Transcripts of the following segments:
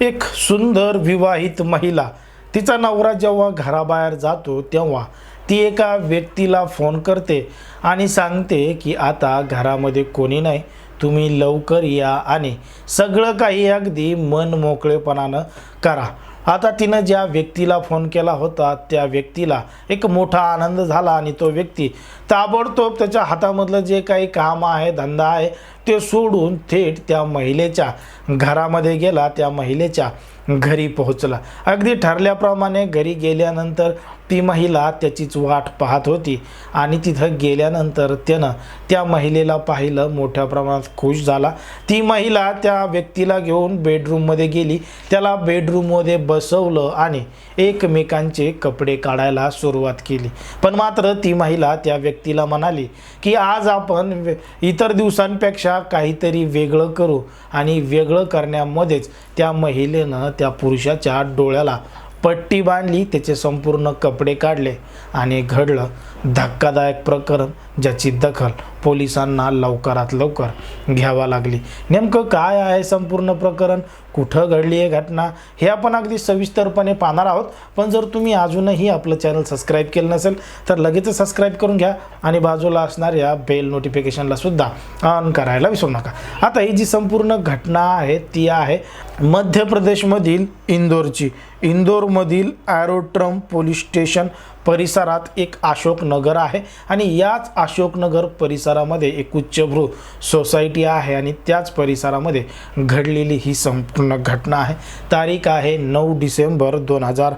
एक सुंदर विवाहित महिला. तिचा नवरा जेव्हा घराबाहेर जातो तेव्हा ती एका व्यक्तीला फोन करते आणि सांगते की आता घरामध्ये कोणी नाही. तुम्ही लवकर या आणि सगळं काही अगदी मन मोकळेपणानं करा. आता तिनं ज्या व्यक्तीला फोन केला होता त्या व्यक्तीला एक मोठा आनंद झाला आणि तो व्यक्ती ताबडतोब त्याच्या हातामधलं जे काही काम आहे धंदा आहे ते सोडून थेट त्या महिलेच्या घरामध्ये गेला त्या महिलेच्या घरी पोहोचला. अगदी ठरल्याप्रमाणे घरी गेल्यानंतर ती महिला त्याचीच वाट पाहत होती आणि तिथं गेल्यानंतर त्यानं त्या महिलेला पाहिलं मोठ्या प्रमाणात खुश झाला. ती महिला त्या व्यक्तीला घेऊन बेडरूममध्ये गेली. त्याला बेडरूममध्ये बसवलं आणि एकमेकांचे कपडे काढायला सुरुवात केली. पण मात्र ती महिला त्या व्यक्तीला म्हणाली की आज आपण इतर दिवसांपेक्षा काहीतरी वेगळं करू आणि वेगळं करण्यामध्येच त्या महिलेनं त्या पुरुषाच्या डोळ्याला पट्टी बांधली त्याचे संपूर्ण कपडे काढले आणि घडलं धक्कादायक प्रकरण ज्याची दखल पोलिसांना लवकरात लवकर घ्यावा लागली. नेमकं काय आहे संपूर्ण प्रकरण? कुठं घडली आहे घटना? हे आपण अगदी सविस्तरपणे पाहणार आहोत. पण जर तुम्ही अजूनही आपलं चॅनल सबस्क्राईब केलं नसेल तर लगेचच सबस्क्राईब करून घ्या आणि बाजूला असणाऱ्या बेल नोटिफिकेशनला सुद्धा ऑन करायला विसरू नका. आता ही जी संपूर्ण घटना आहे ती आहे मध्य प्रदेशमधील इंदोरची. इंदोरमधील ॲरोट्रम पोलीस स्टेशन परिसरात एक अशोकनगर आहे आणि याच अशोकनगर परिसरामध्ये एक उच्चभ्रू सोसायटी आहे आणि त्याच परिसरामध्ये घडलेली ही संपूर्ण घटना आहे. तारीख आहे नऊ डिसेंबर दोन हजार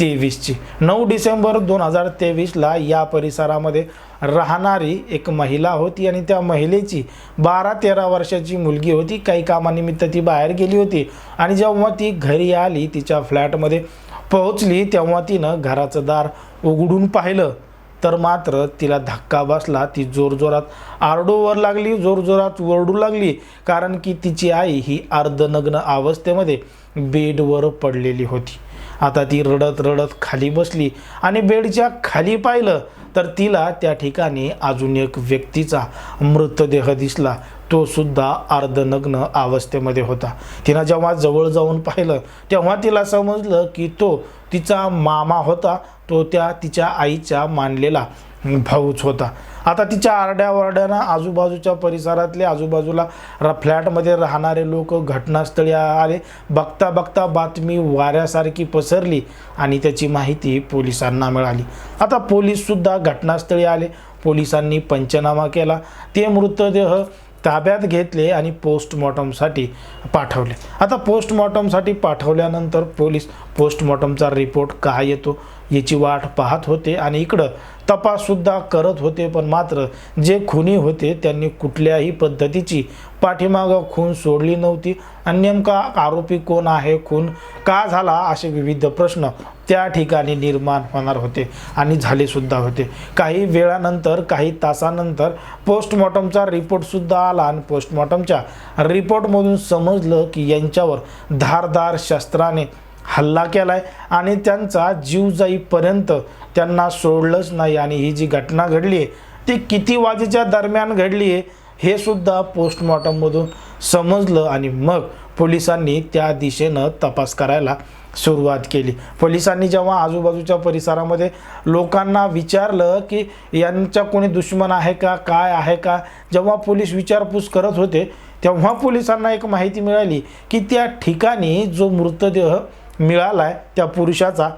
तेवीसची. नऊ डिसेंबर दोन हजार तेवीसला या परिसरामध्ये राहणारी एक महिला होती आणि त्या महिलेची बारा तेरा वर्षाची मुलगी होती. काही कामानिमित्त ती बाहेर गेली होती आणि जेव्हा ती घरी आली तिच्या फ्लॅटमध्ये पोहोचली तेव्हा तिनं घराचं दार उघडून पाहिलं तर मात्र तिला धक्का बसला. ती जोरजोरात आरडोवर लागली जोरजोरात ओरडू लागली कारण की तिची आई ही अर्धनग्न अवस्थेमध्ये बेडवर पडलेली होती. आता ती रडत रडत खाली बसली आणि बेडच्या खाली पाहिलं तर तिला त्या ठिकाणी अजून एक व्यक्तीचा मृतदेह दिसला. तो सुद्धा अर्धनग्न अवस्थेमध्ये होता. तिनं जेव्हा जवळ जाऊन पाहिलं तेव्हा तिला समजलं की तो तिचा मामा होता तो त्या तिच्या आईच्या मानलेला भाऊच होता. आता तिच्या आरड्यावरड्यानं आजूबाजूच्या परिसरातले आजूबाजूला र फ्लॅटमध्ये राहणारे लोक घटनास्थळी आले बघता बघता बातमी वाऱ्यासारखी पसरली आणि त्याची माहिती पोलिसांना मिळाली. आता पोलीससुद्धा घटनास्थळी आले. पोलिसांनी पंचनामा केला. ते मृतदेह ताब्यात घेतले आणि पोस्टमॉर्टमसाठी पाठवले. आता पोस्टमॉर्टमसाठी पाठवल्यानंतर पोलीस पोस्टमॉर्टमचा रिपोर्ट काय येतो? याची वाट पाहत होते आणि इकडं तपाससुद्धा करत होते पण मात्र जे खुनी होते त्यांनी कुठल्याही पद्धतीची पाठीमागं खून सोडली नव्हती. आणि नेमका आरोपी कोण आहे खून का झाला असे विविध प्रश्न त्या ठिकाणी निर्माण होणार होते आणि झालेसुद्धा होते. काही वेळानंतर काही तासानंतर पोस्टमॉर्टमचा रिपोर्टसुद्धा आला आणि पोस्टमॉर्टमच्या रिपोर्टमधून समजलं की यांच्यावर धारदार शस्त्राने हल्ला केलाय आणि त्यांचा जीव जाईपर्यंत त्यांना सोडलंच नाही. आणि ही जी घटना घडली आहे ती किती वाजेच्या दरम्यान घडली आहे हे सुद्धा पोस्टमॉर्टममधून समजलं आणि मग पोलिसांनी त्या दिशेनं तपास करायला सुरुवात केली. पोलिसांनी जेव्हा आजूबाजूच्या परिसरामध्ये लोकांना विचारलं की यांच्या कोणी दुश्मन आहे का काय आहे का जेव्हा पोलीस विचारपूस करत होते तेव्हा पोलिसांना एक माहिती मिळाली की त्या ठिकाणी जो मृतदेह मिळाला आहे त्या पुरुषाचा.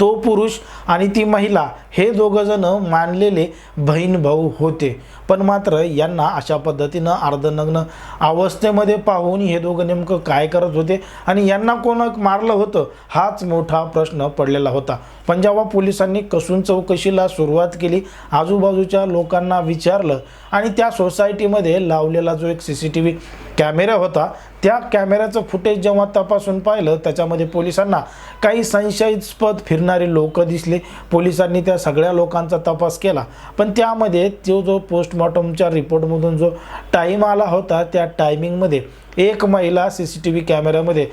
तो पुरुष आणि ती महिला हे दोघंजणं मानलेले बहीण भाऊ होते. पण मात्र यांना अशा पद्धतीनं अर्धनग्न अवस्थेमध्ये पाहून हे दोघं नेमकं काय करत होते आणि यांना कोण मारलं होतं हाच मोठा प्रश्न पडलेला होता. पण जेव्हा पोलिसांनी कसून चौकशीला सुरुवात केली आजूबाजूच्या लोकांना विचारलं आणि त्या सोसायटीमध्ये लावलेला जो एक C C T V camera होता त्या कॅमेऱ्याचं फुटेज जेव्हा तपासून पाहिलं त्याच्यामध्ये पोलिसांना काही संशयास्पद फिरणारे लोक दिसले. पोलिसांनी त्या सगळ्या लोकांचा तपास केला. पण त्यामध्ये तो जो पोस्ट पोस्टमॉर्टमच्या रिपोर्टमधून जो टाईम आला होता त्या टायमिंगमध्ये एक महिला सी सी टी व्ही कॅमेऱ्यामध्ये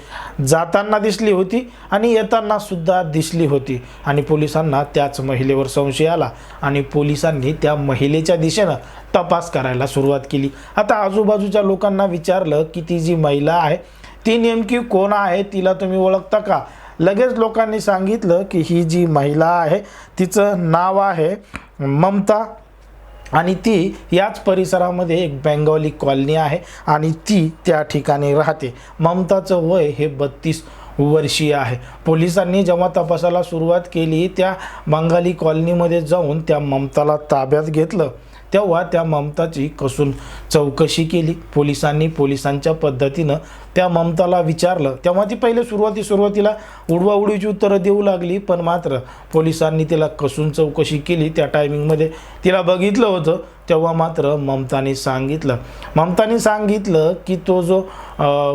जाताना दिसली होती आणि येताना सुद्धा दिसली होती. आणि पोलिसांना त्याच महिलेवर संशय आला आणि पोलिसांनी त्या महिलेच्या दिशेनं तपास करायला सुरुवात केली. आता आजूबाजूच्या लोकांना विचारलं की ती जी महिला आहे ती नेमकी कोण आहे तिला तुम्ही ओळखता का? लगेच लोकांनी सांगितलं की ही जी महिला आहे तिचं नाव आहे ममता आणि ती याच परिसरामध्ये एक बेंगॉली कॉलनी आहे आणि ती त्या ठिकाणी राहते. ममताचं वय हे बत्तीस वर्षीय आहे. पोलिसांनी जेव्हा तपासाला सुरुवात केली त्या बंगाली कॉलनीमध्ये जाऊन त्या ममताला ताब्यात घेतलं. तेव्हा त्या ममताची कसून चौकशी केली. पोलिसांनी पोलिसांच्या पद्धतीनं त्या ममताला विचारलं. तेव्हा ती पहिले सुरुवाती सुरुवातीला उडवाउडीची उत्तरं देऊ लागली पण मात्र पोलिसांनी तिला कसून चौकशी केली. त्या टायमिंगमध्ये तिला बघितलं होतं. तेव्हा मात्र ममतानी सांगितलं. ममतानी सांगितलं की तो जो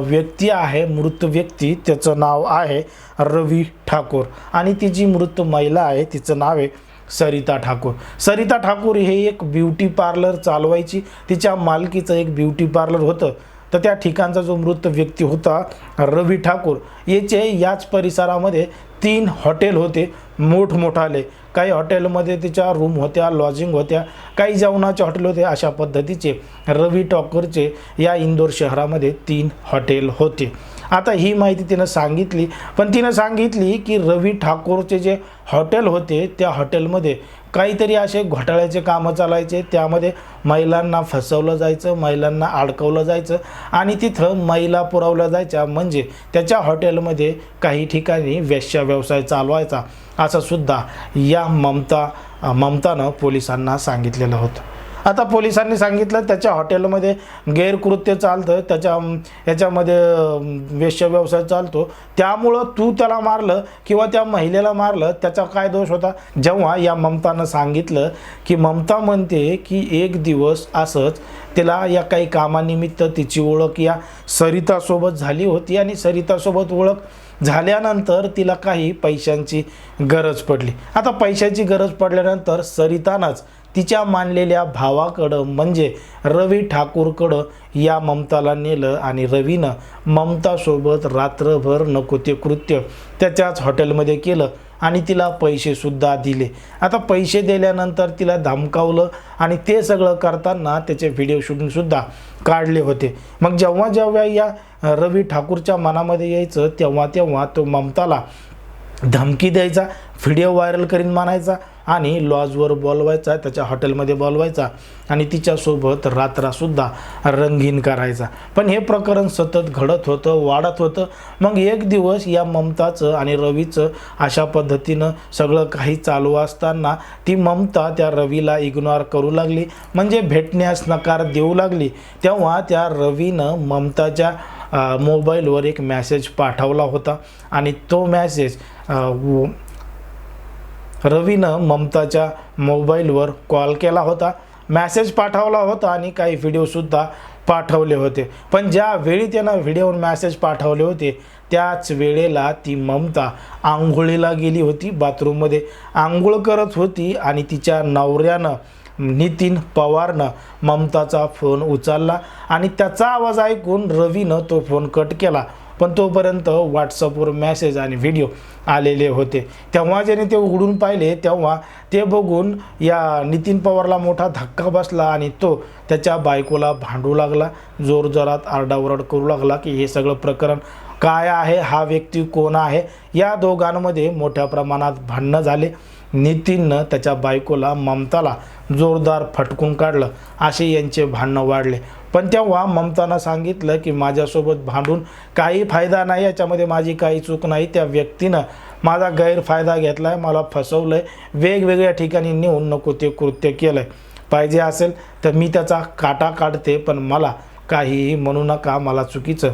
व्यक्ती आहे मृत व्यक्ती त्याचं नाव आहे रवी ठाकूर. आणि ती जी मृत महिला आहे तिचं नाव आहे सरिता ठाकूर. सरिता ठाकूर हे एक ब्युटी पार्लर चालवायची तिच्या मालकीचं एक ब्युटी पार्लर होतं. तर त्या ठिकाणचा जो मृत व्यक्ती होता रवी ठाकूर याचे याच परिसरामध्ये तीन हॉटेल होते मोठमोठाले. काही हॉटेलमध्ये तिच्या रूम होत्या लॉजिंग होत्या काही जेवणाचे हॉटेल होते अशा पद्धतीचे रवी ठाकूरचे या इंदोर शहरामध्ये तीन हॉटेल होते. आता ही माहिती तिनं सांगितली. पण तिनं सांगितली की रवी ठाकूरचे जे हॉटेल होते त्या हॉटेलमध्ये काहीतरी असे घोटाळ्याचे कामं चालायचे. त्यामध्ये महिलांना फसवलं जायचं महिलांना अडकवलं जायचं आणि तिथं महिला पुरवल्या जायच्या. म्हणजे त्याच्या हॉटेलमध्ये काही ठिकाणी वेश्या व्यवसाय चालवायचा असंसुद्धा या ममता ममतानं पोलिसांना सांगितलेलं होतं. आता पोलिसांनी सांगितलं त्याच्या हॉटेलमध्ये गैरकृत्य चालतं त्याच्या याच्यामध्ये वेश्यव्यवसाय व्यवसाय चालतो. त्यामुळं तू त्याला मारलं किंवा त्या महिलेला मारलं त्याचा काय दोष होता? जेव्हा या ममतानं सांगितलं की ममता म्हणते की एक दिवस असंच तिला या काही कामानिमित्त तिची ओळख या सरितासोबत झाली होती आणि सरितासोबत ओळख झाल्यानंतर तिला काही पैशांची गरज पडली. आता पैशाची गरज पडल्यानंतर सरितानंच तिच्या मानलेल्या भावाकडं म्हणजे रवी ठाकूरकडं या ममताला नेलं आणि रवीनं ममतासोबत रात्रभर नको ते कृत्य त्याच्याच हॉटेलमध्ये केलं आणि तिला पैसेसुद्धा दिले. आता पैसे दिल्यानंतर तिला धमकावलं आणि ते सगळं करताना त्याचे व्हिडिओ शूटिंगसुद्धा काढले होते. मग जेव्हा जेव्हा या रवी ठाकूरच्या मनामध्ये यायचं तेव्हा तेव्हा तो ममताला धमकी द्यायचा व्हिडिओ व्हायरल करीन मानायचा आणि लॉजवर बोलवायचा त्याच्या हॉटेलमध्ये बोलवायचा आणि तिच्यासोबत रात्रासुद्धा रंगीन करायचा. पण हे प्रकरण सतत घडत होतं वाढत होतं. मग एक दिवस या ममताचं आणि रवीचं अशा पद्धतीनं सगळं काही चालू असताना ती ममता त्या रवीला इग्नोर करू लागली. म्हणजे भेटण्यास नकार देऊ लागली. तेव्हा त्या रवीनं ममताच्या मोबाईलवर एक मॅसेज पाठवला होता आणि तो मॅसेज व- रवीनं ममताच्या मोबाईलवर कॉल केला होता मॅसेज पाठवला होता आणि काही व्हिडिओसुद्धा पाठवले होते. पण ज्या वेळी त्यानं व्हिडिओवर मॅसेज पाठवले होते त्याच वेळेला ती ममता आंघोळीला गेली होती बाथरूममध्ये आंघोळ करत होती आणि तिच्या नवऱ्यानं नितीन पवारनं ममताचा फोन उचलला आणि त्याचा आवाज ऐकून रवीनं तो फोन कट केला. पण तोपर्यंत व्हॉट्सअपवर मॅसेज आणि व्हिडिओ आलेले होते. तेव्हा ज्याने ते उघडून पाहिले तेव्हा ते बघून या नितीन पवारला मोठा धक्का बसला आणि तो त्याच्या बायकोला भांडू लागला. जोरजोरात आरडाओरड करू लागला की हे सगळं प्रकरण काय आहे? हा व्यक्ती कोण आहे? या दोघांमध्ये मोठ्या प्रमाणात भांडणं झाले. नितीननं त्याच्या बायकोला ममताला जोरदार फटकून काढलं. असे यांचे भांडणं वाढले. पण तेव्हा ममतानं सांगितलं की माझ्यासोबत भांडून काही फायदा नाही याच्यामध्ये माझी काही चूक नाही. त्या व्यक्तीनं माझा गैरफायदा घेतला आहे मला फसवलं आहे वेगवेगळ्या ठिकाणी नेऊन नको ते कृत्य केलं आहे पाहिजे असेल तर मी त्याचा काटा काढते पण मला काहीही म्हणू नका मला चुकीचं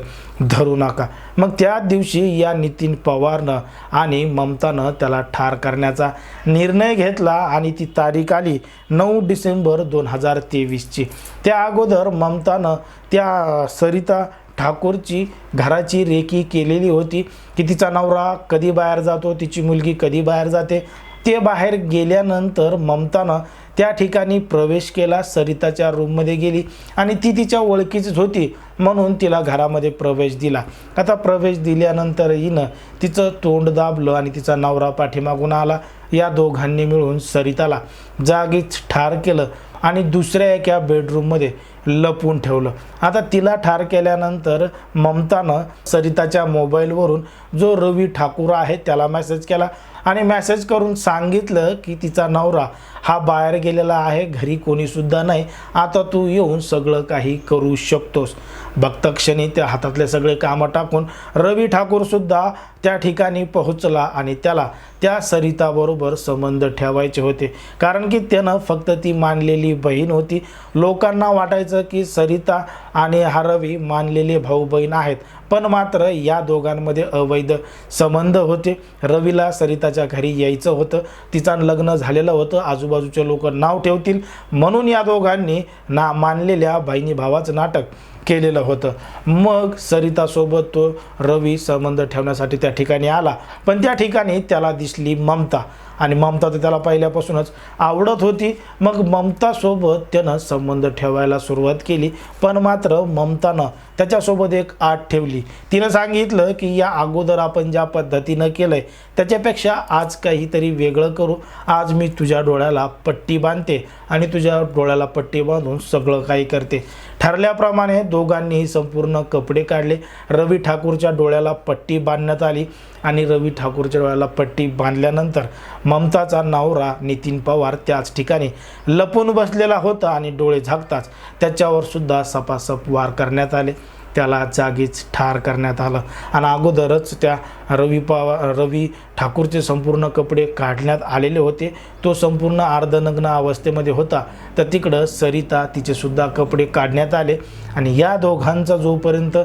धरू नका. मग त्या दिवशी या नितीन पवारनं आणि ममतानं त्याला ठार करण्याचा निर्णय घेतला आणि ती तारीख आली नऊ डिसेंबर दोन हजार तेवीसची. त्या अगोदर ममतानं त्या सरिता ठाकूरची घराची रेकी केलेली होती की तिचा नवरा कधी बाहेर जातो तिची मुलगी कधी बाहेर जाते ते बाहेर गेल्यानंतर ममतानं त्या ठिकाणी प्रवेश केला सरिताच्या रूममध्ये गेली आणि ती तिच्या ओळखीचीच होती म्हणून तिला घरामध्ये प्रवेश दिला. आता प्रवेश दिल्यानंतर हिनं तिचं तोंड दाबलं आणि तिचा नवरा पाठीमागून आला. या दोघांनी मिळून सरिताला जागीच ठार केलं आणि दुसऱ्या एका बेडरूममध्ये लपवून ठेवलं. आता तिला ठार केल्यानंतर ममतानं सरिताच्या मोबाईलवरून जो रवी ठाकूर आहे त्याला मेसेज केला आणि मेसेज करून सांगितलं की तिचा नवरा हा बाहेर गेलेला आहे घरी कोणीसुद्धा नाही. आता तू येऊन सगळं काही करू शकतोस. भक्तक्षणी त्या हातातले सगळे कामं टाकून रवी ठाकूरसुद्धा त्या ठिकाणी पोहोचला आणि त्याला त्या सरिताबरोबर संबंध ठेवायचे होते. कारण की त्यानं फक्त ती मानलेली बहीण होती. लोकांना वाटायचं की सरिता आणि हा रवी मानलेले भाऊ बहीण आहेत. पण मात्र या दोघांमध्ये अवैध संबंध होते. रवीला सरिताच्या घरी यायचं होतं. तिचा लग्न झालेलं होतं. आजूबाजूचे लोक नाव ठेवतील म्हणून या दोघांनी ना मानलेल्या बहिणी भावाचं नाटक. केलेलं होतं. मग सरितासोबत तो रवी संबंध ठेवण्यासाठी त्या ठिकाणी आला. पण त्या ठिकाणी त्याला दिसली ममता. आणि ममता तर त्याला पहिल्यापासूनच आवडत होती. मग ममतासोबत त्यानं संबंध ठेवायला सुरुवात केली. पण मात्र ममतानं त्याच्यासोबत एक आठ ठेवली. तिनं सांगितलं की या अगोदर आपण ज्या पद्धतीनं केलं आहे त्याच्यापेक्षा आज काहीतरी वेगळं करू. आज मी तुझ्या डोळ्याला पट्टी बांधते. आणि तुझ्या डोळ्याला पट्टी बांधून सगळं काही करते. ठरल्याप्रमाणे दोघांनीही संपूर्ण कपडे काढले. रवी ठाकूरच्या डोळ्याला पट्टी बांधण्यात आली आणि रवी ठाकूरच्या डोळ्याला पट्टी बांधल्यानंतर ममताचा नवरा नितीन पवार त्याच ठिकाणी लपून बसलेला होता आणि डोळे झाकताच त्याच्यावर सुद्धा सपासप वार करण्यात आले. त्याला जागीच ठार करण्यात आलं. आणि अगोदरच त्या रवी पावा रवी ठाकूरचे संपूर्ण कपडे काढण्यात आलेले होते. तो संपूर्ण अर्धनग्न अवस्थेमध्ये होता. तर तिकडं सरिता तिचेसुद्धा कपडे काढण्यात आले. आणि या दोघांचा जोपर्यंत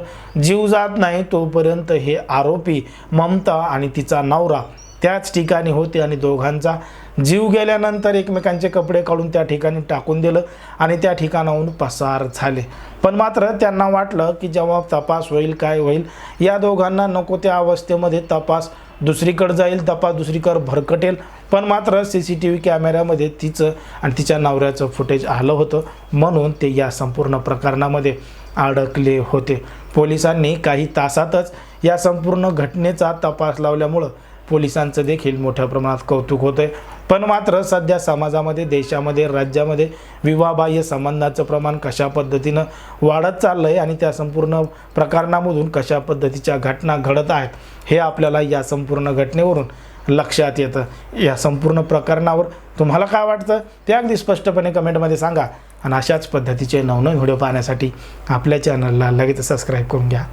जीव जात नाही तोपर्यंत हे आरोपी ममता आणि तिचा नवरा त्याच ठिकाणी होते आणि दोघांचा जीव गेल्यानंतर एकमेकांचे कपडे काढून त्या ठिकाणी टाकून दिलं आणि त्या ठिकाणाहून पसार झाले. पण मात्र त्यांना वाटलं की जेव्हा तपास होईल काय होईल या दोघांना नको त्या अवस्थेमध्ये तपास. दुसरीकडे जाईल तपास दुसरीकडे भरकटेल. पण मात्र सी सी टी व्ही कॅमेऱ्यामध्ये तिचं आणि तिच्या नवऱ्याचं फुटेज आलं होतं म्हणून ते या संपूर्ण प्रकरणामध्ये अडकले होते. पोलिसांनी काही तासातच या संपूर्ण घटनेचा तपास लावल्यामुळं पोलिसांचं देखील मोठ्या प्रमाणात कौतुक होतं आहे पण मात्र सध्या समाजामध्ये देशामध्ये राज्यामध्ये विवाहबाह्य संबंधाचं प्रमाण कशा पद्धतीनं वाढत चाललं आहे आणि त्या संपूर्ण प्रकरणामधून कशा पद्धतीच्या घटना घडत आहेत हे आपल्याला या संपूर्ण घटनेवरून लक्षात येतं. या संपूर्ण प्रकरणावर तुम्हाला काय वाटतं ते अगदी स्पष्टपणे कमेंटमध्ये सांगा. आणि अशाच पद्धतीचे नवनवीन व्हिडिओ पाहण्यासाठी आपल्या चॅनलला लगेच सबस्क्राईब करून घ्या.